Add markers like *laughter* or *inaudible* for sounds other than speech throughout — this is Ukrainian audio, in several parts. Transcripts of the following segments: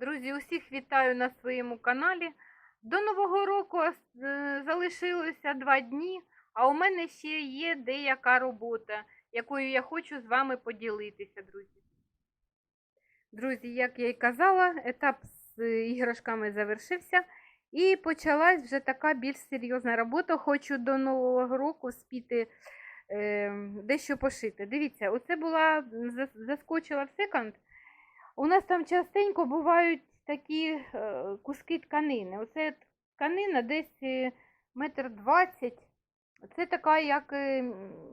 Друзі, усіх вітаю на своєму каналі. До Нового року е, залишилося два дні, а у мене ще є деяка робота, якою я хочу з вами поділитися, друзі. Друзі, як я і казала, етап з іграшками завершився. І почалась вже така більш серйозна робота. Хочу до Нового року спіти е, дещо пошити. Дивіться, оце була заскочила в секонд. У нас там частенько бувають такі е, куски тканини. Оце тканина десь е, метр двадцять. Це така, як е,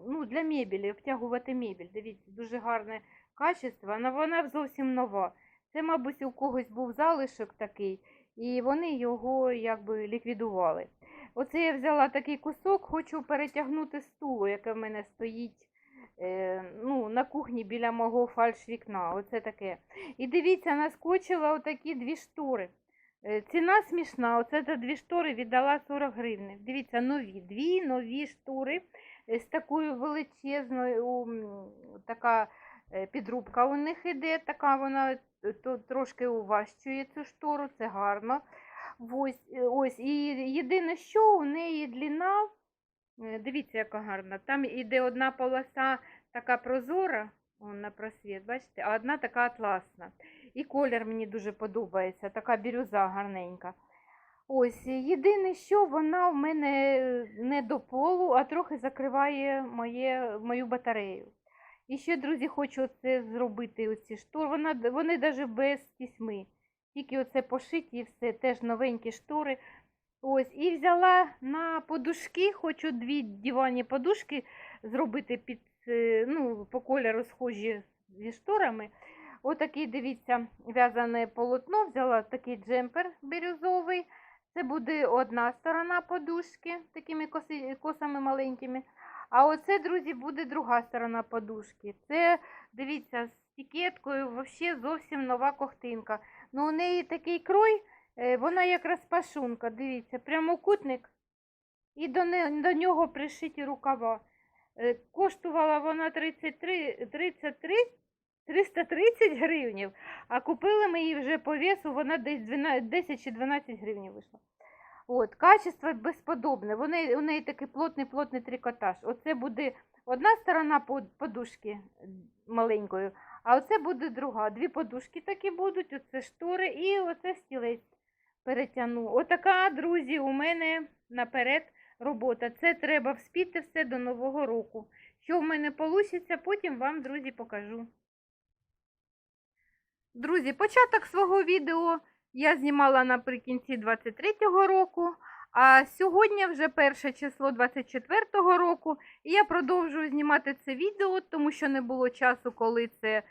ну, для мебелі, обтягувати мебель. Дивіться, дуже гарне качество, але вона зовсім нова. Це, мабуть, у когось був залишок такий, і вони його якби ліквідували. Оце я взяла такий кусок, хочу перетягнути стулу, яке в мене стоїть ну, на кухні біля мого фальш-вікна. Оце таке. І дивіться, наскочила отакі дві штори. Е, Ціна смішна, оце за дві штори віддала 40 гривень. Дивіться, нові, дві нові штори е, з такою величезною, така е, підрубка у них іде, така вона е, то, трошки уважчує цю штору, це гарно. Ось, е, ось. І єдине, що у неї длина, е, дивіться, яка гарна. Там іде одна полоса така прозора, он на просвіт, бачите, а одна така атласна. І колір мені дуже подобається, така бірюза гарненька. Ось, єдине, що вона в мене е, не до полу, а трохи закриває моє, мою батарею. І ще, друзі, хочу це зробити, оці штори. Вона, вони навіть без тісьми. Тільки оце пошиті і все, теж новенькі штори. Ось, і взяла на подушки, хочу дві диванні подушки зробити під, е, ну, по кольору схожі зі шторами. Отакий, дивіться, в'язане полотно, взяла такий джемпер бірюзовий. Це буде одна сторона подушки, такими косами маленькими. А оце, друзі, буде друга сторона подушки. Це, дивіться, з тікеткою взагалі зовсім нова ковтинка. Ну, у неї такий крой, вона як розпашунка, дивіться, прямокутник. І до, до нього пришиті рукава. Е, Коштувала вона 33, 33 330 гривнів, а купили ми її вже по весу, вона десь 12, 10 чи 12 гривень вийшла. От, качество безподобне. Вони, у неї такий плотний плотний трикотаж. Оце буде одна сторона подушки маленькою, а оце буде друга. Дві подушки такі будуть, оце штори і оце стілець перетягну. Отака, друзі, у мене наперед робота. Це треба вспіти все до Нового року. Що в мене вийде, потім вам, друзі, покажу. Друзі, початок свого відео я знімала наприкінці 23-го року, а сьогодні вже перше число 24-го року, і я продовжую знімати це відео, тому що не було часу, коли це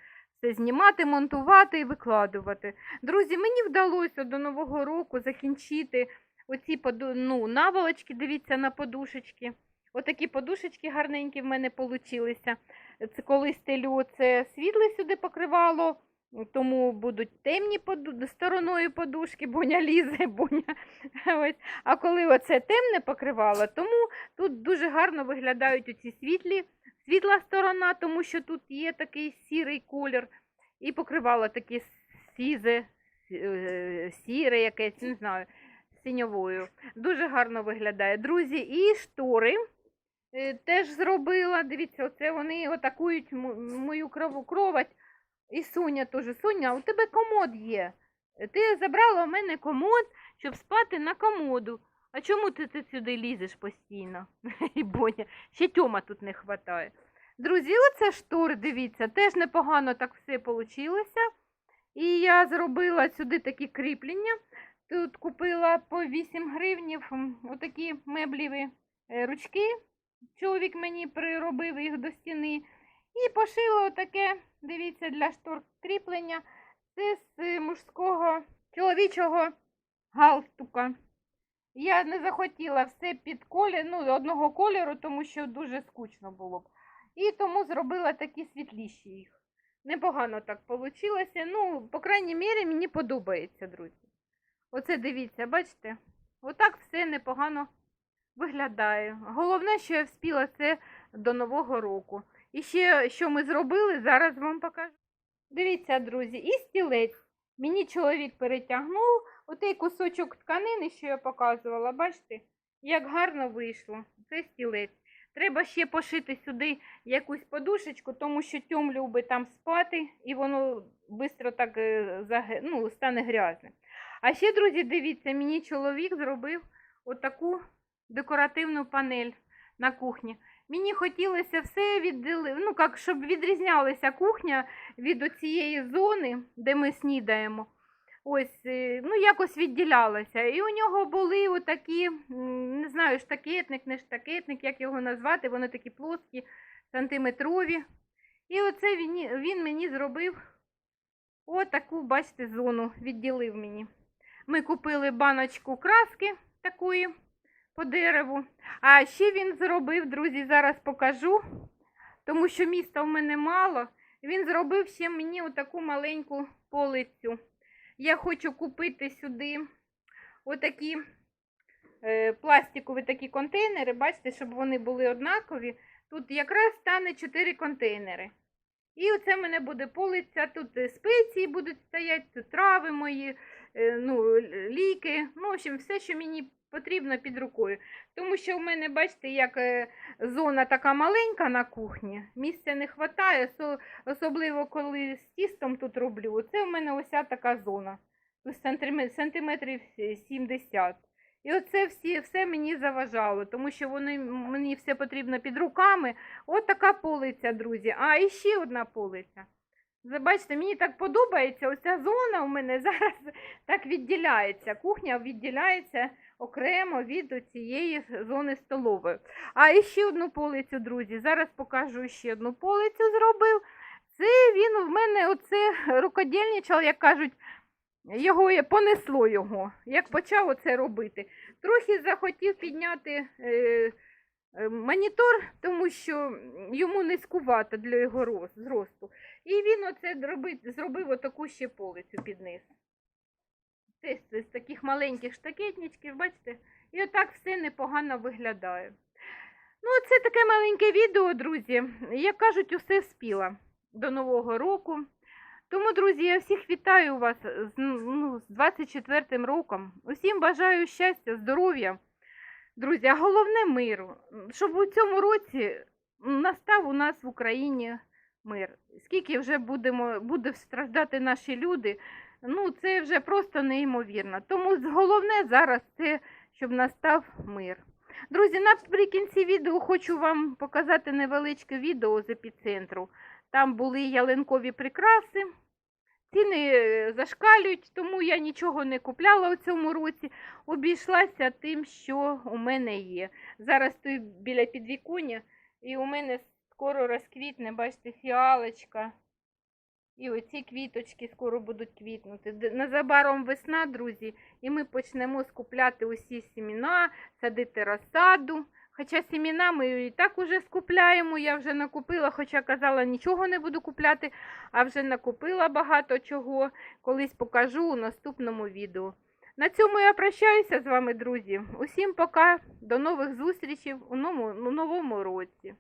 все знімати, монтувати і викладувати. Друзі, мені вдалося до Нового року закінчити оці ну, наволочки, дивіться на подушечки. Отакі подушечки гарненькі в мене получилися. Це коли стелю це світле сюди покривало, тому будуть темні стороною подушки, боня лізе, *laughs* боня. Ось. А коли оце темне покривало, тому тут дуже гарно виглядають оці світлі, світла сторона, тому що тут є такий сірий колір, і покривало таке сізе, е, сіре якесь, не знаю, синьовою. Дуже гарно виглядає. Друзі, і штори е, теж зробила. Дивіться, оце вони атакують мою крову кровать. І Соня теж. Соня, у тебе комод є. Ти забрала у мене комод, щоб спати на комоду. А чому ти, ти сюди лізеш постійно? *laughs* І Боня, ще Тьома тут не вистачає. Друзі, оце штори, дивіться, теж непогано так все вийшло. І я зробила сюди такі кріплення. Тут купила по 8 гривнів отакі мебліві е, ручки. Чоловік мені приробив їх до стіни. І пошила отаке, дивіться, для штор кріплення. Це з е, мужського чоловічого галстука. Я не захотіла все під колір, ну, одного кольору, тому що дуже скучно було б. І тому зробила такі світліші їх. Непогано так вийшло. Ну, по крайній мірі, мені подобається, друзі. Оце дивіться, бачите? Отак все непогано виглядає. Головне, що я вспіла це до Нового року. І ще, що ми зробили, зараз вам покажу. Дивіться, друзі, і стілець. Мені чоловік перетягнув отей кусочок тканини, що я показувала. Бачите, як гарно вийшло. Це стілець. Треба ще пошити сюди якусь подушечку, тому що Тьом любить там спати, і воно швидко так е, ну, стане грязним. А ще, друзі, дивіться, мені чоловік зробив отаку декоративну панель на кухні. Мені хотілося все відділи, ну як, щоб відрізнялася кухня від цієї зони, де ми снідаємо. Ось, е, ну якось відділялася. І у нього були отакі, не знаю, штакетник, не штакетник, як його назвати, вони такі плоскі, сантиметрові. І оце він, він мені зробив отаку, бачите, зону, відділив мені. Ми купили баночку краски такої по дереву. А ще він зробив, друзі, зараз покажу, тому що міста в мене мало. Він зробив ще мені отаку маленьку полицю. Я хочу купити сюди отакі е, пластикові такі контейнери. Бачите, щоб вони були однакові. Тут якраз стане 4 контейнери. І оце в мене буде полиця. Тут е, спеції будуть стояти, тут трави мої, е, ну, ліки. Ну, в общем, все, що мені потрібно під рукою. Тому що в мене, бачите, як е, зона така маленька на кухні, місця не вистачає, особливо коли з тістом тут роблю. Оце в мене ось така зона. Сантиметрів 70. І оце всі, все мені заважало, тому що вони, мені все потрібно під руками. От така полиця, друзі. А і ще одна полиця. Бачите, мені так подобається, оця зона у мене *laughs* зараз так відділяється. Кухня відділяється окремо від цієї зони столової. А ще одну полицю, друзі. Зараз покажу ще одну полицю зробив. Це він в мене оце рукодільничав, як кажуть, його понесло його, як почав оце робити. Трохи захотів підняти е, монітор, тому що йому низькувато для його зросту. І він оце зробив, зробив отаку ще полицю під низ. Теж з таких маленьких штакетничків, бачите? І отак все непогано виглядає. Ну, це таке маленьке відео, друзі. Як кажуть, усе спіла до Нового року. Тому, друзі, я всіх вітаю вас з, ну, з 24 роком. Усім бажаю щастя, здоров'я. Друзі, а головне миру. Щоб у цьому році настав у нас в Україні мир. Скільки вже будемо, буде страждати наші люди, ну це вже просто неймовірно. Тому головне зараз це, щоб настав мир. Друзі, наприкінці відео хочу вам показати невеличке відео з епіцентру. Там були ялинкові прикраси. Ціни е, зашкалюють, тому я нічого не купляла у цьому році. Обійшлася тим, що у мене є. Зараз стою біля підвіконня, і у мене скоро розквітне, бачите, фіалочка. І оці квіточки скоро будуть квітнути. Незабаром весна, друзі, і ми почнемо скупляти усі сіміна, садити розсаду. Хоча сіміна ми і так уже скупляємо, я вже накупила, хоча казала, нічого не буду купляти, а вже накупила багато чого. Колись покажу у наступному відео. На цьому я прощаюся з вами, друзі. Усім пока, до нових зустрічей у новому, році.